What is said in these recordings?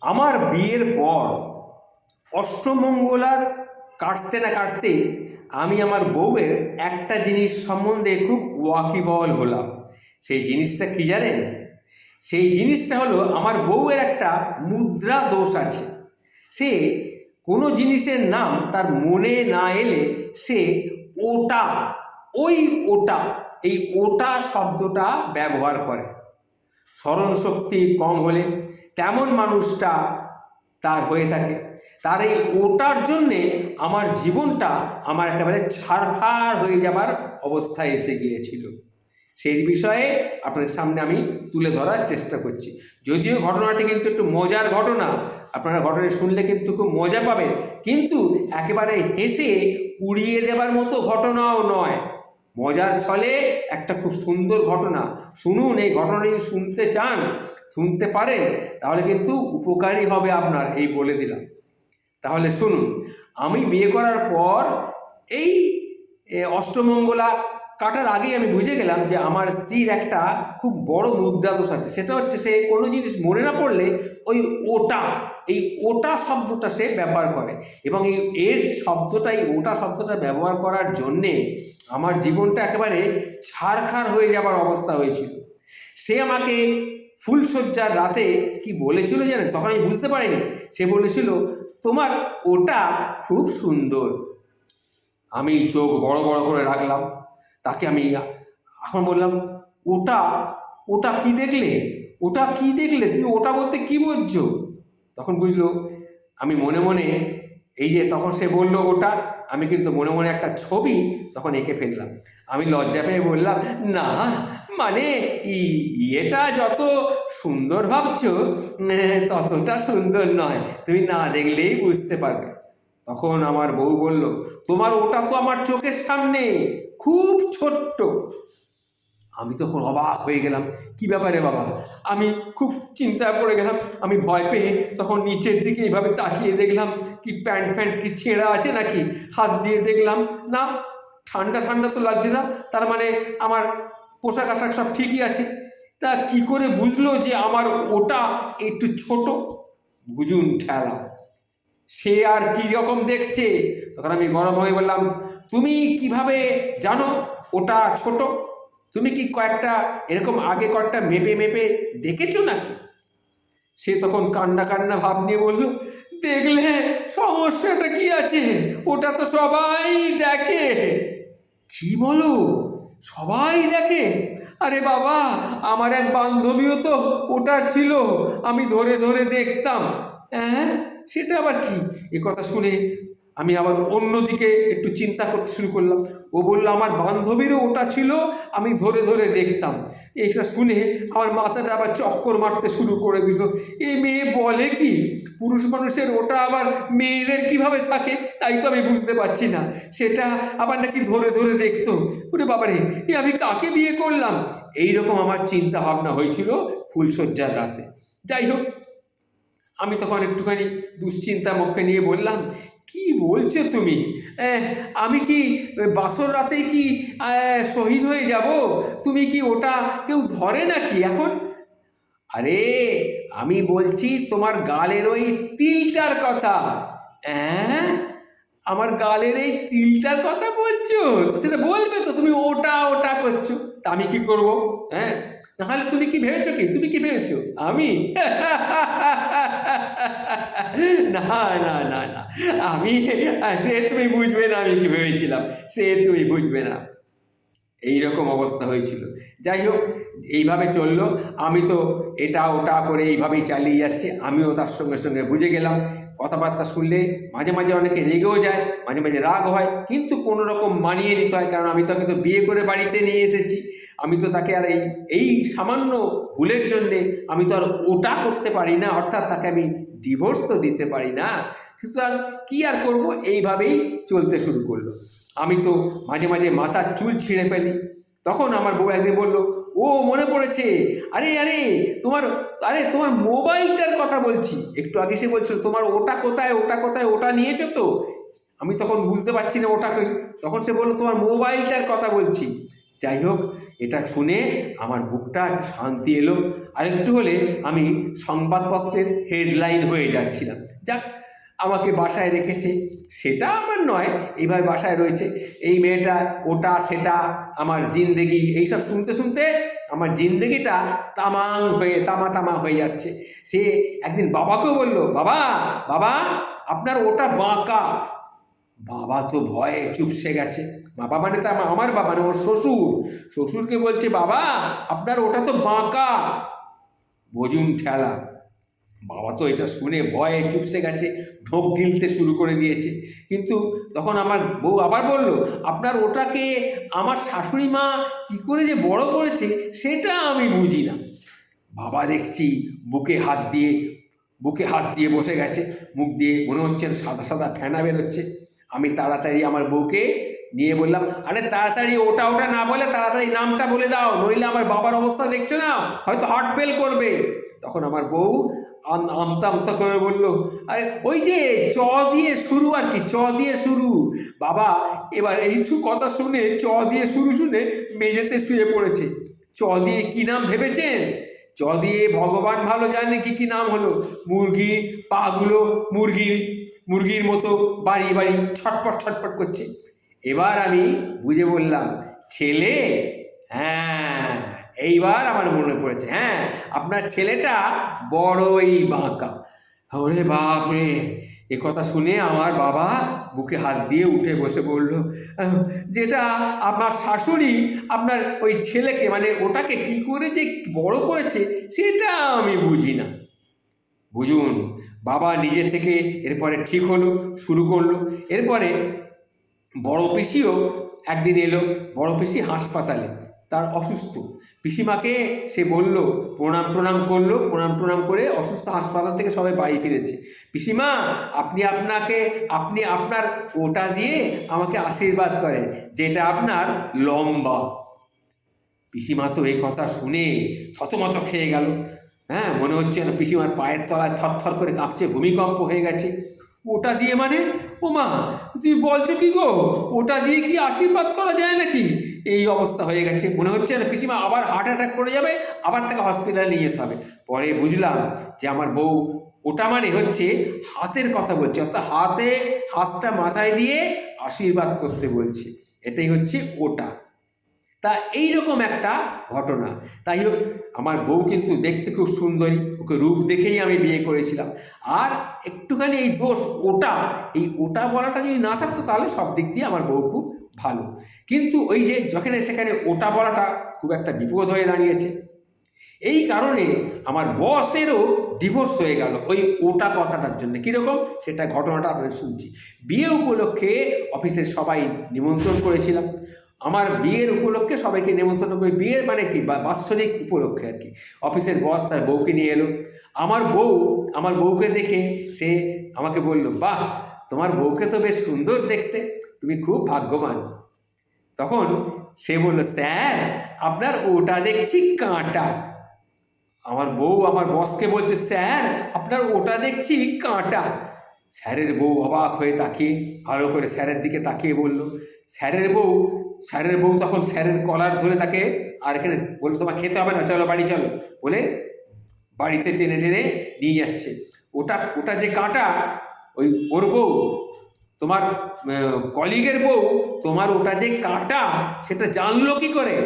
আমার বিয়ের পর অষ্টমঙ্গলার কাটতে না কাটতে আমি আমার বউয়ের একটা জিনিস সম্বন্ধে খুব ওয়াকিবহল হলাম। সেই জিনিসটা কি জানেন? সেই জিনিসটা হলো আমার বউয়ের একটা মুদ্রা দোষ আছে। সে কোনো জিনিসের নাম তার মনে না এলে সে ওটা, ওই ওটা, এই ওটা শব্দটা ব্যবহার করে। স্মরণ শক্তি কম হলে তেমন মানুষটা তার হয়ে থাকে। তার এই ওটার জন্যে আমার জীবনটা আমার একেবারে ছাড়ফাড় হয়ে যাবার অবস্থায় এসে গিয়েছিল। সেই বিষয়ে আপনাদের সামনে আমি তুলে ধরার চেষ্টা করছি। যদিও ঘটনাটি কিন্তু একটু মজার ঘটনা, আপনারা ঘটনা শুনলে কিন্তু খুব মজা পাবেন। কিন্তু একেবারে হেসে উড়িয়ে দেবার মতো ঘটনাও নয়। মজার ছলে একটা খুব সুন্দর ঘটনা। শুনুন, এই ঘটনাটি যদি শুনতে চান, শুনতে পারেন, তাহলে কিন্তু উপকারী হবে আপনার, এই বলে দিলাম। তাহলে শুনুন, আমি বিয়ে করার পর এই অষ্টমঙ্গলা কাটার আগেই আমি বুঝে গেলাম যে আমার স্ত্রীর একটা খুব বড় মুদ্রা দোষ আছে। সেটা হচ্ছে সে কোনো জিনিস মনে না পড়লে ওই ওটা এই ওটা শব্দটা সে ব্যবহার করে। এবং এই এর শব্দটা, এই ওটা শব্দটা ব্যবহার করার জন্যে আমার জীবনটা একেবারে ছাড়খাড় হয়ে যাবার অবস্থা হয়েছিল। সে আমাকে ফুলশয্যার রাতে কি বলেছিল জানেন? তখন আমি বুঝতে পারিনি। সে বলেছিল, তোমার ওটা খুব সুন্দর। আমি চোখ বড় বড় করে রাখলাম। তাকে আমি এখন বললাম, ওটা ওটা কি দেখলে? ওটা কি দেখলে? তুমি ওটা বলতে কি বুঝছ তখন বুঝলো, আমি মনে মনে এই যে তখন সে বলল ওটা, আমি কিন্তু মনে মনে একটা ছবি তখন এঁকে ফেললাম। আমি লজ্জা পেয়ে বললাম, না মানে ইয়েটা যত সুন্দর ভাবছ, ততটা সুন্দর নয়, তুমি না দেখলেই বুঝতে পারবে। তখন আমার বউ বলল, তোমার ওটা তো আমার চোখের সামনে, খুব ছোট্ট। আমি তখন অবাক হয়ে গেলাম, কি ব্যাপারে বাবা? আমি খুব চিন্তায় পড়ে গেলাম, আমি ভয় পেয়ে তখন নিচের দিকে এইভাবে তাকিয়ে দেখলাম, কি প্যান্ট ফ্যান্ট, কি ছেঁড়া আছে নাকি? হাত দিয়ে দেখলাম, না, ঠান্ডা ঠান্ডা তো লাগছে না, তার মানে আমার পোশাক, আশাক সব ঠিকই আছে। তা কি করে বুঝলো যে আমার ওটা একটু ছোট? বুঝুন ঠেলা, সে আর কি রকম দেখছে? তখন আমি গরম হয়ে বললাম, তুমি কীভাবে জানো ওটা ছোট? তুমি কি কয়েকটা এরকম আগে কয়েকটা মেপে মেপে দেখেছ নাকি? সে তখন কান্না কান্না ভাব নিয়ে বলল, দেখলে সমস্যাটা কি আছে? ওটা তো সবাই দেখে। কি বলো? সবাই দেখে? আরে বাবা, আমার এক বান্ধবীও তো ওটার ছিল, আমি ধরে ধরে দেখতাম। হ্যাঁ সেটা আবার কি? এ কথা শুনে আমি আবার অন্যদিকে একটু চিন্তা করতে শুরু করলাম। ও বলল, আমার বান্ধবীরও ওটা ছিল, আমি ধরে ধরে দেখতাম। এটা শুনে আমার মাথাটা আবার চক্কর মারতে শুরু করে দিল। এই মেয়ে বলে কি, পুরুষ মানুষের ওটা আবার মেয়েদের কীভাবে থাকে, তাই তো আমি বুঝতে পারছি না। সেটা আবার নাকি ধরে ধরে দেখতো। ওরে বাবারে, এ আমি কাকে বিয়ে করলাম? এই রকম আমার চিন্তা ভাবনা হয়েছিল ফুলশয্যার রাতে। যাই হোক আমি তখন একটুখানি দুশ্চিন্তা মুখে নিয়ে বললাম, কি বলছো তুমি? আমি কি বাসর রাতেই কি শহীদ হয়ে যাব? তুমি কি ওটা কেউ ধরে নাকি এখন? আরে, আমি বলছি তোমার গালের ওই তিলটার কথা। আমার গালের এই তিলটার কথা বলছো? সেটা বলবে তো, তুমি ওটা ওটা করছ। তা আমি কি করব? হ্যাঁ তাহলে তুমি কি ভেবেছো কি? তুমি কি ভেবেছো? আমি? না না না না। আমি, সে তুমি বুঝবে না আমি কি ভেবেছিলাম। সে তুমি বুঝবে না। এই রকম অবস্থা হয়েছিল। যাই হোক, এইভাবে চলল। আমি তো এটা ওটা করে এইভাবেই চালিয়ে যাচ্ছি। আমিও তার সঙ্গে সঙ্গে বুঝে গেলাম। কথাবার্তা শুনলে মাঝে মাঝে অনেকে রেগেও যায়, মাঝে মাঝে রাগ হয়, কিন্তু কোনো রকম মানিয়ে নিতে হয়, কারণ আমি তাকে তো বিয়ে করে বাড়িতে নিয়ে এসেছি। আমি তো তাকে আর এই এই সামান্য ভুলের জন্যে আমি তো আর ওটা করতে পারি না, অর্থাৎ তাকে আমি ডিভোর্স তো দিতে পারি না। সুতরাং কী আর করব? এইভাবেই চলতে শুরু করল। আমি তো মাঝে মাঝে মাথার চুল ছিঁড়ে ফেলি। তখন আমার বউ একদিন বলল ও মনে পড়েছে। আরে আরে, তোমার আরে, তোমার মোবাইলটার কথা বলছি। একটু আগে সে বলছিল, তোমার ওটা কোথায় ওটা কোথায়, ওটা নিয়েছো তো? আমি তখন বুঝতে পারছি না ওটাকে তখন সে বলল, তোমার মোবাইলটার কথা বলছি। যাই হোক, এটা শুনে আমার বুকটা শান্তি এলো। আর একটু হলে আমি সংবাদপত্রের হেডলাইন হয়ে যাচ্ছিলাম। যাক আমাকে বাসায় রেখেছে। সেটা আমার নয় এইভাবে বাসায় রয়েছে। এই মেয়েটা, ওটা, সেটা, আমার জিন্দেগি, এইসব শুনতে শুনতে আমার জিন্দেগিটা তামাং হয়ে, তামা তামা হয়ে যাচ্ছে। সে একদিন বাবাকেও বলল, বাবা বাবা, আপনার ওটা বাঁকা। বাবা তো ভয়ে চুপসে গেছে। বাবা মানে তো আমা- আমার বাবা মানে ওর শ্বশুর। শ্বশুরকে বলছে, বাবা, আপনার ওটা তো বাঁকা। বজুম ঠেলা। বাবা তো এটা শুনে ভয়ে চুপসে গেছে, ঢোক গিলতে শুরু করে দিয়েছে। কিন্তু তখন আমার বউ আবার বলল, আপনার ওটাকে আমার শাশুড়ি মা কী করে যে বড় করেছে, সেটা আমি বুঝি না। বাবা দেখছি বুকে হাত দিয়ে, বুকে হাত দিয়ে বসে গেছে। মুখ দিয়ে মনে হচ্ছে সাদা সাদা ফেনা বেরোচ্ছে। আমি তাড়াতাড়ি আমার বউকে নিয়ে বললাম, আরে তাড়াতাড়ি ওটা ওটা না বলে তাড়াতাড়ি নামটা বলে দাও, নইলে আমার বাবার অবস্থা দেখছ না, হয়তো হার্ট ফেল করবে। তখন আমার বউ আমতা আমতা করে বলল, আরে, ওই যে চ দিয়ে শুরু আর কি, চ দিয়ে শুরু। বাবা, এবার এই কথা শুনে চ দিয়ে শুরু শুনে মেঝেতে শুয়ে পড়েছে। চ দিয়ে কি নাম ভেবেছেন? চ দিয়ে ভগবান ভালো জানে কি কি নাম হলো। মুরগি, পাগুলো মুরগির মুরগির মতো বাড়ি বাড়ি ছটপট ছটপট করছে। এবার আমি বুঝে বললাম, ছেলে? হ্যাঁ। এইবার আমার মনে পড়েছে হ্যাঁ আপনার ছেলেটা বড়ই বাঁকা। ওরে বাপ রে, এ কথা শুনে আমার বাবা বুকে হাত দিয়ে উঠে বসে বলল যেটা আপনার শাশুড়ি আপনার ওই ছেলেকে মানে ওটাকে কি করে যে বড় করেছে, সেটা আমি বুঝি না। বুঝুন, বাবা নিজে থেকে এরপরে ঠিক হলো, শুরু করল। এরপরে বড় পিসিও একদিন এলো, বড় পিসি হাসপাতালে। তার অসুস্থ। পিসিমাকে সে বলল, প্রণাম প্রণাম করল, প্রণাম প্রণাম করে অসুস্থ হাসপাতাল থেকে সবাই বাড়ি ফিরেছে। পিসিমা, আপনি আপনাকে, আপনি আপনার ওটা দিয়ে আমাকে আশীর্বাদ করেন, যেটা আপনার লম্বা। পিসিমা তো এই কথা শুনে থতমত খেয়ে গেল। হ্যাঁ মনে হচ্ছে পিসিমার পায়ের তলায় থরথর করে কাঁপছে, ভূমিকম্প হয়ে গেছে। ওটা দিয়ে মানে? ও মা, তুমি বলছো কি গো? ওটা দিয়ে কি আশীর্বাদ করা যায় নাকি? এই অবস্থা হয়ে গেছে। মনে হচ্ছে না পিসিমা আবার হার্ট অ্যাটাক করে যাবে, আবার তাকে হসপিটালে নিয়ে যেতে হবে। পরে বুঝলাম যে আমার বউ ওটা মানে হচ্ছে হাতের কথা বলছে। অর্থাৎ হাতে, হাতটা মাথায় দিয়ে আশীর্বাদ করতে বলছে। এটাই হচ্ছে ওটা। তা এই রকম একটা ঘটনা। তাই হোক, আমার বউ কিন্তু দেখতে খুব সুন্দরী। ওকে রূপ দেখেই আমি বিয়ে করেছিলাম। আর একটুখানি এই দোষ ওটা, এই ওটা বলাটা যদি না থাকতো তাহলে সব দিক দিয়ে আমার বউ খুব ভালো। কিন্তু ওই যে যেখানে সেখানে ওটা বলাটা খুব একটা বিপদ হয়ে দাঁড়িয়েছে। এই কারণে আমার বসেরও ডিভোর্স হয়ে গেল ওই ওটা কথাটার জন্য। কীরকম? সেটা ঘটনাটা আপনাদের শুনছি। বিয়ে উপলক্ষে অফিসের সবাই নিমন্ত্রণ করেছিলাম। আমার বিয়ের উপলক্ষে সবাইকে নিমন্ত্রণ করে। বিয়ের মানে কি? বা বাৎসরিক উপলক্ষে আর কি। অফিসের বস তার বউকে নিয়ে এলো। আমার বউ, আমার বউকে দেখে সে আমাকে বলল, বাহ, তোমার বউকে তো বেশ সুন্দর দেখতে। তুমি খুব ভাগ্যবান। তখন সে বলল, স্যার, আপনার ওটা দেখছি কাঁটা। আমার বউ আমার বসকে বলছে, স্যার, আপনার ওটা দেখছি কাঁটা। স্যারের বউ অবাক হয়ে তাকিয়ে, ভালো করে স্যারের দিকে তাকিয়ে বলল, স্যারের বউ স্যারের বউ তখন স্যারের কলার ধরে তাকে আর এখানে বলল তোমার খেতে হবে না, চলো বাড়ি, চলো। বলে বাড়িতে টেনে টেনে নিয়ে যাচ্ছে। ওটা ওটা যে কাঁটা, ওই ওর বউ, তোমার কলিগের বউ, তোমার ওটা যে কাঁটা, সেটা জানলো কি করে?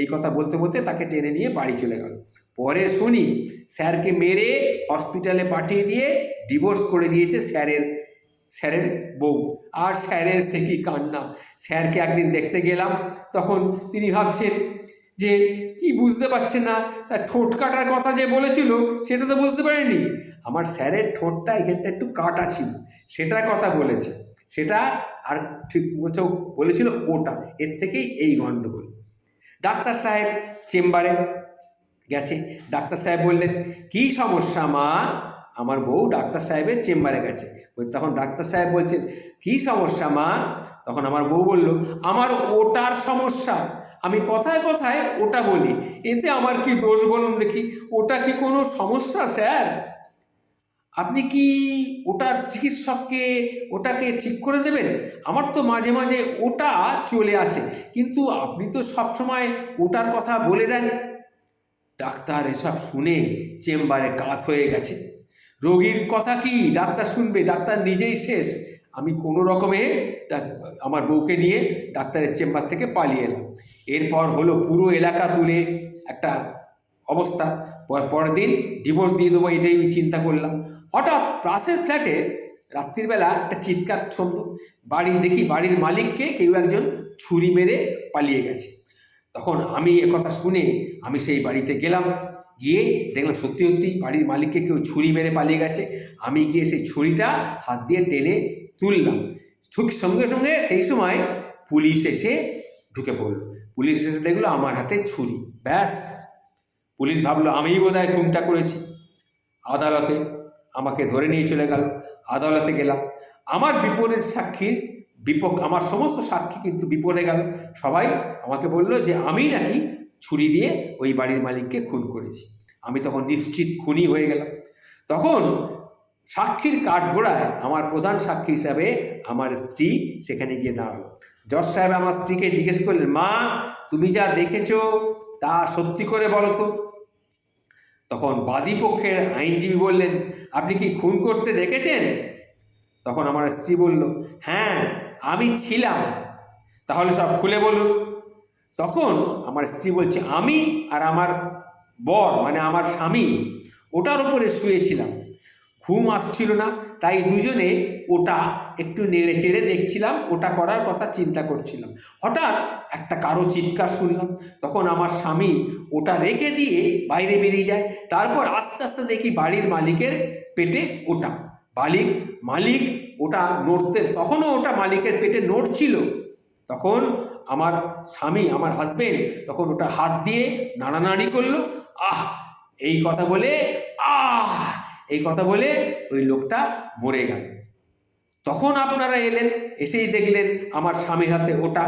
এই কথা বলতে বলতে তাকে টেনে নিয়ে বাড়ি চলে গেল। পরে শুনি স্যারকে মেরে হসপিটালে পাঠিয়ে দিয়ে ডিভোর্স করে দিয়েছে স্যারের স্যারের বউ। আর স্যারের সে কি কান্না? স্যারকে একদিন দেখতে গেলাম। তখন তিনি ভাবছেন যে, কি বুঝতে পারছেন না? তার ঠোঁট কাটার কথা যে বলেছিল, সেটা তো বুঝতে পারেনি আমার স্যারের ঠোঁটটা এখানটা একটু কাটা ছিল, সেটার কথা বলেছে। সেটা আর ঠিক বলছে, বলেছিল ওটা, এর থেকেই এই গণ্ডগোল। ডাক্তার সাহেব চেম্বারে গেছে। ডাক্তার সাহেব বললেন, কি সমস্যা মা? আমার বউ ডাক্তার সাহেবের চেম্বারে গেছে। তখন ডাক্তার সাহেব বলছেন কি সমস্যা, মা? তখন আমার বউ বলল, আমার ওটার সমস্যা। আমি কথায় কথায় ওটা বলি। এতে আমার কি দোষ বলুন দেখি? ওটা কি কোনো সমস্যা, স্যার? আপনি কি ওটার চিকিৎসককে ওটাকে ঠিক করে দেবেন? আমার তো মাঝে মাঝে ওটা চলে আসে। কিন্তু আপনি তো সবসময় ওটার কথা বলে দেন। ডাক্তার এসব শুনে চেম্বারে কাত হয়ে গেছে। রোগীর কথা কি ডাক্তার শুনবে? ডাক্তার নিজেই শেষ। আমি কোনো রকমে আমার বউকে নিয়ে ডাক্তারের চেম্বার থেকে পালিয়ে এলাম। এরপর হলো পুরো এলাকা তুলে একটা অবস্থা। পর পরের দিন ডিভোর্স দিয়ে দেবো এটাই আমি চিন্তা করলাম। হঠাৎ পাশের ফ্ল্যাটে রাত্রিবেলা একটা চিৎকার ছন্দ। বাড়ি দেখি বাড়ির মালিককে কেউ একজন ছুরি মেরে পালিয়ে গেছে। তখন আমি কথা শুনে আমি সেই বাড়িতে গেলাম। গিয়ে দেখলাম সত্যি সত্যি বাড়ির মালিককে কেউ ছুরি মেরে পালিয়ে গেছে। আমি গিয়ে সেই ছুরিটা হাত দিয়ে টেনে তুললাম। ঠিক সঙ্গে সঙ্গে সেই সময় পুলিশ এসে ঢুকে পড়ল। পুলিশ এসে দেখল আমার হাতে ছুরি। ব্যাস। পুলিশ ভাবলো, আমিই বোধহয় খুনটা করেছি। আদালতে আমাকে ধরে নিয়ে চলে গেল। আদালতে গেলাম। আমার বিপরীত সাক্ষীর বিপক্ষ আমার সমস্ত সাক্ষী কিন্তু বিপদে গেল। সবাই আমাকে বলল যে, আমি নাকি ছুরি দিয়ে ওই বাড়ির মালিককে খুন করেছি। আমি তখন নিশ্চিত খুনি হয়ে গেলাম। তখন সাক্ষীর কাঠগোড়ায় আমার প্রধান সাক্ষী হিসাবে আমার স্ত্রী সেখানে গিয়ে দাঁড়াল। জজ সাহেব আমার স্ত্রীকে জিজ্ঞেস করলেন, মা, তুমি যা দেখেছ তা সত্যি করে বলো তো। তখন বাদী পক্ষের আইনজীবী বললেন, আপনি কি খুন করতে দেখেছেন? তখন আমার স্ত্রী বলল হ্যাঁ আমি ছিলাম। তাহলে সব খুলে বলুন। তখন আমার স্ত্রী বলছে, আমি আর আমার বর মানে আমার স্বামী, ওটার উপরে শুয়েছিলাম। ঘুম আসছিল না, তাই দুজনে ওটা একটু নেড়ে চেড়ে দেখছিলাম, ওটা করার কথা চিন্তা করছিলাম। হঠাৎ একটা কারও চিৎকার শুনলাম, তখন আমার স্বামী ওটা রেখে দিয়ে বাইরে বেরিয়ে যায়, তারপর আস্তে আস্তে দেখি বাড়ির মালিকের পেটে ওটা। মালিক মালিক, ওটা নড়তে, তখনও ওটা মালিকের পেটে নড়ছিল। তখন আমার স্বামী, আমার হাজবেন্ড তখন ওটা হাত দিয়ে নাড়ানাড়ি করল, আহ, এই কথা বলে, আহ! এই কথা বলে ওই লোকটা মরে গেল। তখন আপনারা এলেন, এসেই দেখলেন আমার স্বামীর হাতে ওটা।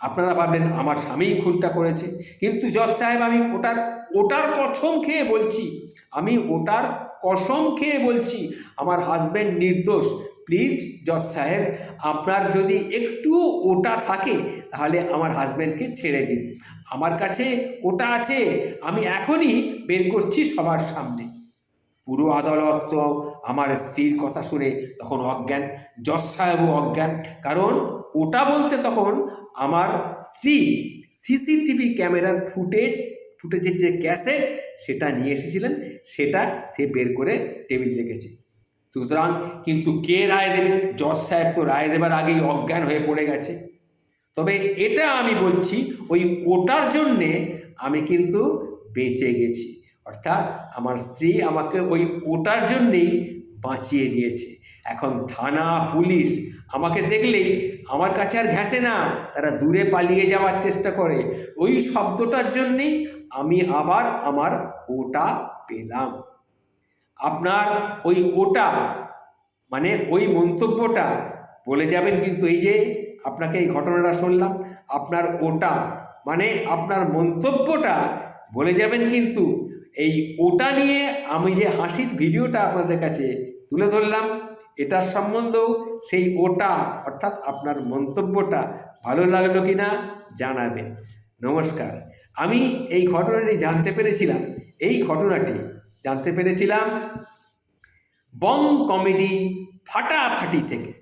আপনারা ভাবলেন, আমার স্বামীই খুনটা করেছে। কিন্তু জজ সাহেব, আমি ওটার ওটার কসম খেয়ে বলছি, আমি ওটার কসম খেয়ে বলছি, আমার হাজব্যান্ড নির্দোষ। প্লিজ জজ সাহেব, আপনার যদি একটু ওটা থাকে, তাহলে আমার হাজব্যান্ডকে ছেড়ে দিন। আমার কাছে ওটা আছে, আমি এখনই বের করছি সবার সামনে। পুরো আদালত তো আমার স্ত্রীর কথা শুনে তখন অজ্ঞান জজ সাহেবও অজ্ঞান। কারণ ওটা বলতে তখন আমার স্ত্রী সিসিটিভি ক্যামেরার ফুটেজ, ফুটেজের যে ক্যাসেট, সেটা নিয়ে এসেছিলেন, সেটা সে বের করে টেবিল রেখেছে। সুতরাং কিন্তু কে রায় দেবে? জজ সাহেব তো রায় দেবার আগেই অজ্ঞান হয়ে পড়ে গেছে। তবে এটা আমি বলছি, ওই ওটার জন্যে আমি কিন্তু বেঁচে গেছি। অর্থাৎ আমার স্ত্রী আমাকে ওই ওটার জন্যেই বাঁচিয়ে দিয়েছে। এখন থানা, পুলিশ আমাকে দেখলেই আমার কাছে আর ঘেঁষে না, তারা দূরে পালিয়ে যাওয়ার চেষ্টা করে। ওই শব্দটার জন্যেই আমি আবার আমার ওটা পেলাম। আপনার ওই ওটা মানে ওই মন্তব্যটা বলে যাবেন কিন্তু এই যে আপনাকে এই ঘটনাটা শুনলাম, আপনার ওটা মানে আপনার মন্তব্যটা বলে যাবেন কিন্তু এই ওটা নিয়ে আমি যে হাসির ভিডিওটা আপনাদের কাছে তুলে ধরলাম, এটার সম্বন্ধেও সেই ওটা অর্থাৎ আপনার মন্তব্যটা ভালো লাগল কি না জানাবেন। নমস্কার। আমি এই ঘটনাটি জানতে পেরেছিলাম, এই ঘটনাটি জানতে পেরেছিলাম বং কমেডি ফাটাফাটি থেকে।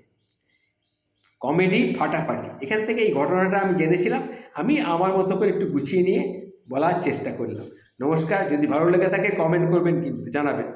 কমেডি ফাটাফাটি, এখান থেকে এই ঘটনাটা আমি জেনেছিলাম, আমি আমার মতো করে একটু গুছিয়ে নিয়ে বলার চেষ্টা করলাম। নমস্কার যদি ভালো লেগে থাকে কমেন্ট করবেন কিন্তু জানাবেন।